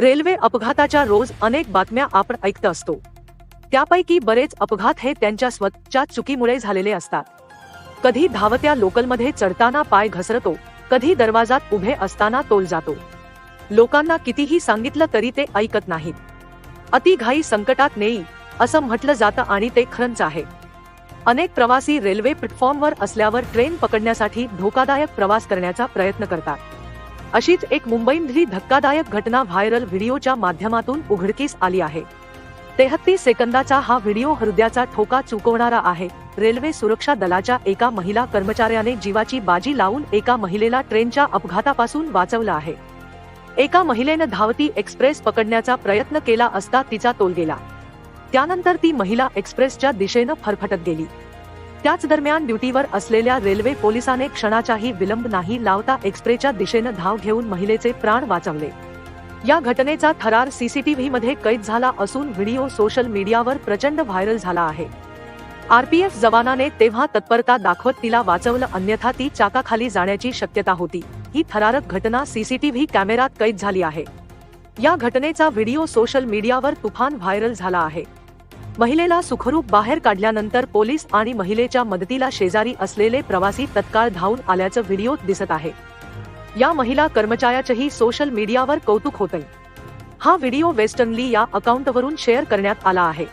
Railway अपघाताच्या रोज अनेक बातम्या आपण ऐकत असतो. त्यापैकी बरेच अपघात हे त्यांच्या स्वतःच्या चुकीमुळे झालेले असतात. कधी धावत्या लोकलमध्ये चढताना पाय घसरतो कधी दरवाजात उभे असताना तोल जातो. लोकांना कितीही सांगितलं तरी ते ऐकत नाहीत. अतिघाई संकटात नेई असं म्हटलं जातं आणि ते खरंच आहे. अनेक प्रवासी रेल्वे प्लॅटफॉर्मवर असल्यावर ट्रेन पकडण्यासाठी धोकादायक प्रवास करण्याचा प्रयत्न करतात. अशीच एक मुंबईमधली धक्कादायक घटना व्हायरल व्हिडिओच्या माध्यमातून उघडकीस आली आहे. तेहत्तीस सेकंदाचा हा व्हिडिओ हृदयाचा ठोका चुकवणारा आहे. रेल्वे सुरक्षा दलाच्या एका महिला कर्मचाऱ्याने जीवाची बाजी लावून एका महिलेला ट्रेनच्या अपघातापासून वाचवलं आहे. एका महिलेनं धावती एक्सप्रेस पकडण्याचा प्रयत्न केला असता तिचा तोल गेला. त्यानंतर ती महिला एक्सप्रेसच्या दिशेनं फरफटत गेली. त्याच दरम्यान ड्युटीवर असलेल्या रेल्वे पोलिसाने क्षणाचाही विलंब नाही लावता एक्सप्रेच्या दिशेनं धाव घेऊन महिलेचे प्राण वाचवले. या घटनेचा थरार सीसीटीव्ही मध्ये कैद झाला असून व्हिडिओ सोशल मीडियावर प्रचंड व्हायरल झाला आहे. आरपीएफ जवानाने तेव्हा तत्परता दाखवत तिला वाचवलं अन्यथा ती चाकाखाली जाण्याची शक्यता होती. ही थरारक घटना सीसीटीव्ही कॅमेरात कैद झाली आहे. या घटनेचा व्हिडिओ सोशल मीडियावर तुफान व्हायरल झाला आहे. महिलेला सुखरूप बाहेर काढल्यानंतर पोलीस आणि महिलेच्या मदतीला शेजारी असलेले प्रवासी तत्काळ धावून आल्याचं व्हिडिओत दिसत आहे. या महिला कर्मचाऱ्याचंही सोशल मीडियावर कौतुक होतंय. हा व्हिडिओ वेस्टर्नली या अकाउंटवरून शेअर करण्यात आला आहे.